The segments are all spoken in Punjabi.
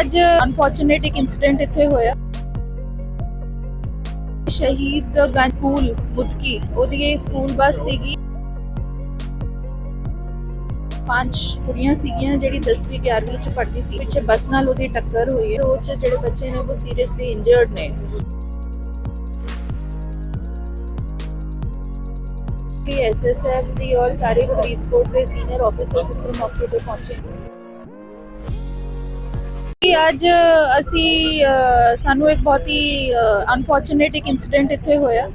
ਅੱਜ ਅਨਫੋਰਚੂਨੇਟ ਇੱਕ ਇਨਸੀਡੈਂਟ ਇੱਥੇ ਹੋਇਆ। ਸ਼ਹੀਦ ਗੰਜ ਸਕੂਲ, ਮੁਦਕੀ, ਉਹਦੀ ਇਹ ਸਕੂਲ ਬੱਸ ਸੀਗੀ। ਪੰਜ ਕੁੜੀਆਂ ਸੀਗੀਆਂ ਜਿਹੜੀ 10ਵੀਂ 11ਵੀਂ ਚ ਪੜ੍ਹਦੀ ਸੀ। ਪਿੱਛੇ ਬੱਸ ਨਾਲ ਉਹਦੀ ਟੱਕਰ ਹੋਈ ਹੈ। ਉਹ 'ਚ ਜਿਹੜੇ ਬੱਚੇ ਨੇ ਉਹ ਸੀਰੀਅਸਲੀ ਇੰਜਰਡ ਨੇ। ਕਿ ਐਸਐਸਐਫ ਦੀ ਔਰ ਸਾਰੇ ਫਰੀਦਕੋਟ ਦੇ ਸੀਨੀਅਰ ਆਫੀਸਰਸ ਇੱਥੇ ਮੌਕੇ ਤੇ ਪਹੁੰਚੇ। ਕਿ ਅੱਜ ਅਸੀਂ ਸਾਨੂੰ ਇੱਕ ਬਹੁਤ ਹੀ ਅਨਫੋਰਚੂਨੇਟ ਇੱਕ ਇਨਸੀਡੈਂਟ ਇੱਥੇ ਹੋਇਆ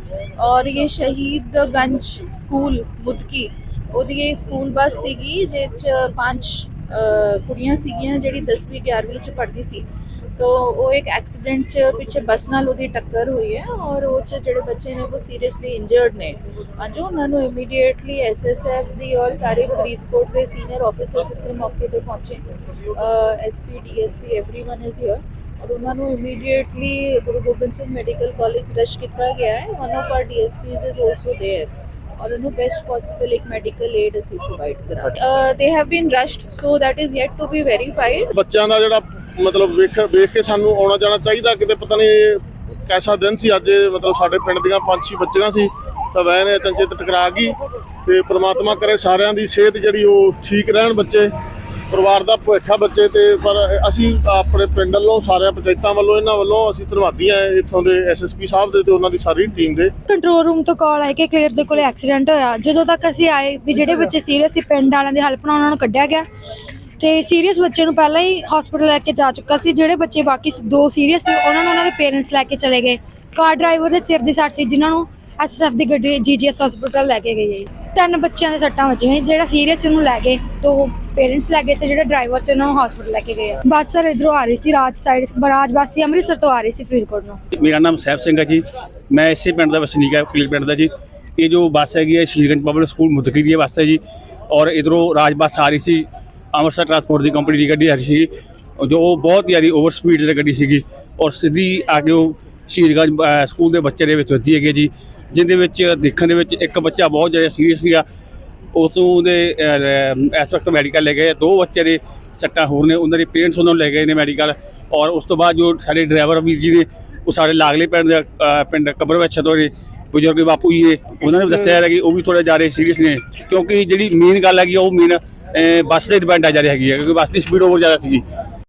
ਔਰ ਇਹ ਸ਼ਹੀਦ ਗੰਜ ਸਕੂਲ ਮੁਦਕੀ, ਉਹਦੀ ਇਹ ਸਕੂਲ ਬੱਸ ਸੀਗੀ, ਜਿਹਦੇ 'ਚ ਪੰਜ ਕੁੜੀਆਂ ਸੀਗੀਆਂ, ਜਿਹੜੀ 10ਵੀਂ 11ਵੀਂ ਚ ਪੜ੍ਹਦੀ ਸੀ। ਤੋ ਉਹ ਇੱਕ ਐਕਸੀਡੈਂਟ ਚ ਪਿੱਛੇ ਬੱਸ ਨਾਲ ਉਹਦੀ ਟੱਕਰ ਹੋਈ ਹੈ ਔਰ ਉਹ ਚ ਜਿਹੜੇ ਬੱਚੇ ਨੇ ਉਹ ਸੀਰੀਅਸਲੀ ਇੰਜਰਡ ਨੇ ਅੱਜ ਉਹਨਾਂ ਨੂੰ ਇਮੀਡੀਏਟਲੀ ਐਸਐਸਐਫ ਦੀ ਔਰ ਸਾਰੇ ਫਰੀਦਕੋਟ ਦੇ ਸੀਨੀਅਰ ਆਫੀਸਰਸ ਇੱਥੇ ਮੌਕੇ ਤੇ ਪਹੁੰਚੇ SP DSP everyone is here ਔਰ ਉਹਨਾਂ ਨੂੰ immediately Guru Gobind Singh medical college rush ਕੀਤਾ ਗਿਆ ਹੈ one of our DSPs is also there ਔਰ ਉਹਨੂੰ ਬੈਸਟ ਪੋਸੀਬਲ ਇੱਕ ਮੈਡੀਕਲ ਏਡ ਅਸੀਂ ਪ੍ਰੋਵਾਈਡ ਕਰਾਂਗੇ they have been rushed so that is yet to be verified ਬੱਚਿਆਂ ਦਾ ਜਿਹੜਾ ਮਤਲਬ ਵੇਖ ਵੇਖ ਕੇ ਸਾਨੂੰ ਆਉਣਾ ਜਾਣਾ ਚਾਹੀਦਾ ਕਿਤੇ ਪਤਾ ਨਹੀਂ ਕੈਸਾ ਦਿਨ ਸੀ ਅੱਜ ਮਤਲਬ ਸਾਡੇ ਪਿੰਡ ਦੀਆਂ ਪੰਜ ਛੇ ਬੱਚੀਆਂ ਸੀ ਤਾਂ ਵੈਨ ਇਹ ਚੰਚੇ ਤੇ ਟਕਰਾ ਗਈ ਤੇ ਪ੍ਰਮਾਤਮਾ ਕਰੇ ਸਾਰਿਆਂ ਦੀ ਸਿਹਤ ਜਿਹੜੀ ਉਹ ਠੀਕ ਰਹਿਣ ਬੱਚੇ ਪਰਿਵਾਰ ਦਾ ਭਵਿੱਖ ਆ ਬੱਚੇ ਤੇ ਪਰ ਅਸੀਂ ਆਪਣੇ ਪਿੰਡ ਵੱਲੋਂ ਸਾਰਿਆਂ ਪੰਚਾਇਤਾਂ ਵੱਲੋਂ ਇਹਨਾਂ ਵੱਲੋਂ ਅਸੀਂ ਧੰਨਵਾਦੀ ਆ ਇੱਥੋਂ ਦੇ ਐਸਐਸਪੀ ਸਾਹਿਬ ਦੇ ਤੇ ਉਹਨਾਂ ਦੀ ਸਾਰੀ ਟੀਮ ਦੇ। ਕੰਟਰੋਲ ਰੂਮ ਤੋਂ ਕਾਲ ਆਈ ਕਿ ਕਲੀਅਰ ਦੇ ਕੋਲੇ ਐਕਸੀਡੈਂਟ ਹੋਇਆ। ਜਦੋਂ ਤੱਕ ਅਸੀਂ ਆਏ ਵੀ ਜਿਹੜੇ ਬੱਚੇ ਸੀਰੀਅਸ ਸੀ ਪਿੰਡ ਵਾਲਿਆਂ ਦੀ ਹੈਲਪ ਨਾਲ ਉਹਨਾਂ ਨੂੰ ਕੱਢਿਆ ਗਿਆ। ਤੇ ਸੀਰੀਅਸ ਬੱਚੇ ਨੂੰ ਪਹਿਲਾਂ ਹੀ ਹਸਪੀਟਲ ਲੈ ਕੇ ਜਾ ਚੁੱਕਾ ਸੀ, ਜਿਹੜੇ ਬੱਚੇ ਬਾਕੀ ਦੋ ਸੀਰੀਅਸ ਸੀ, ਉਹਨਾਂ ਨੂੰ ਉਹਨਾਂ ਦੇ ਪੇਰੈਂਟਸ ਲੈ ਕੇ ਚਲੇ ਗਏ। ਕਾਰ ਡਰਾਈਵਰ ਦੇ ਸਿਰ ਦੀ ਸੱਟ ਸੀ, ਜਿਨ੍ਹਾਂ ਨੂੰ ਐਸਐਸਐਫ ਦੀ ਗੱਡੀ ਜੀਜੀਐਸ ਹਸਪੀਟਲ ਲੈ ਕੇ ਗਈ ਹੈ ਤਿੰਨ ਬੱਚਿਆਂ ਦੇ ਸੱਟਾਂ ਵੱਜੀਆਂ ਜਿਹੜਾ ਸੀਰੀਅਸ ਸੀ ਉਹਨੂੰ ਲੈ ਗਏ ਤੋਂ ਪੇਰੈਂਟਸ ਲੈ ਗਏ ਤੇ ਜਿਹੜਾ ਡਰਾਈਵਰ ਸੀ, ਉਹਨਾਂ ਨੂੰ ਹਸਪੀਟਲ ਲੈ ਕੇ ਗਏ ਬੱਸ ਸਰ ਇਧਰੋਂ ਆ ਰਹੀ ਸੀ ਰਾਜ ਸਾਈਡ ਬਰਾਜ ਬੱਸ ਸੀ, ਅੰਮ੍ਰਿਤਸਰ ਤੋਂ ਆ ਰਹੀ ਸੀ ਫਰੀਦਕੋਟ ਨੂੰ। ਮੇਰਾ ਨਾਮ ਸਹਿਬ ਸਿੰਘ ਹੈ ਜੀ। ਮੈਂ ਇਸੇ ਪਿੰਡ ਦਾ ਵਸਨੀਕ ਹੈ ਕਲੀਰ ਪਿੰਡ ਦਾ ਜੀ। ਇਹ ਜੋ ਬੱਸ ਹੈਗੀ ਹੈ ਸ਼ਹੀਦਗੰਜ ਪਬਲਿਕ ਸਕੂਲ ਮੁਦਕੀ ਦੀ ਬੱਸ ਹੈ ਜੀ। ਔਰ ਇਧਰੋਂ ਰਾਜ ਬੱਸ ਆ ਰਹੀ ਸੀ ਅੰਮ੍ਰਿਤਸਰ ਟਰਾਂਸਪੋਰਟ ਦੀ ਕੰਪਨੀ ਦੀ ਗੱਡੀ ਆ ਰਹੀ ਸੀ ਜੋ ਬਹੁਤ ਜ਼ਿਆਦਾ ਓਵਰ ਸਪੀਡ ਤੇ ਗੱਡੀ ਸੀਗੀ ਔਰ ਸਿੱਧੀ ਆ ਕੇ ਉਹ ਸ਼ਹੀਦਗੰਜ ਸਕੂਲ ਦੇ ਬੱਚੇ ਦੇ ਵਿੱਚ ਵੱਜੀ ਹੈਗੀ ਜੀ ਜਿਹਦੇ ਵਿੱਚ ਦੇਖਣ ਦੇ ਵਿੱਚ ਇੱਕ ਬੱਚਾ ਬਹੁਤ ਜ਼ਿਆਦਾ ਸੀਰੀਅਸ ਸੀਗਾ। ਉਸ ਤੋਂ ਦੇ ਇਸ ਵਕਤ ਮੈਡੀਕਲ ਲੈ ਗਏ। ਦੋ ਬੱਚੇ ਦੇ ਸੱਟਾਂ ਹੋਰ ਨੇ ਉਹਨਾਂ ਦੇ ਪੇਰੈਂਟਸ ਉਹਨਾਂ ਨੂੰ ਲੈ ਗਏ ਨੇ ਮੈਡੀਕਲ ਔਰ ਉਸ ਤੋਂ ਬਾਅਦ ਜੋ ਸਾਡੇ ਡਰਾਈਵਰ ਵੀਰ ਜੀ ਨੇ ਉਹ ਸਾਰੇ ਲਾਗਲੇ ਪਿੰਡ ਦੇ, ਪਿੰਡ ਕਬਰ ਵਿੱਚ ਤੋਂ ਬਜ਼ੁਰਗ ਬਾਪੂ ਜੀ ਨੇ ਉਹਨਾਂ ਨੇ ਵੀ ਦੱਸਿਆ ਹੈ ਕਿ ਉਹ ਵੀ ਥੋੜੇ ਜ਼ਿਆਦਾ ਸੀਰੀਅਸ ਨੇ। ਕਿਉਂਕਿ ਜਿਹੜੀ ਮੇਨ ਗੱਲ ਹੈਗੀ ਉਹ ਮੇਨ ਬੱਸ ਤੇ ਡਿਪੈਂਡ ਆ ਜਾ ਰਹੀ ਹੈਗੀ ਹੈ ਕਿਉਂਕਿ ਬੱਸ ਦੀ ਸਪੀਡ ਓਵਰ ਜ਼ਿਆਦਾ ਸੀਗੀ।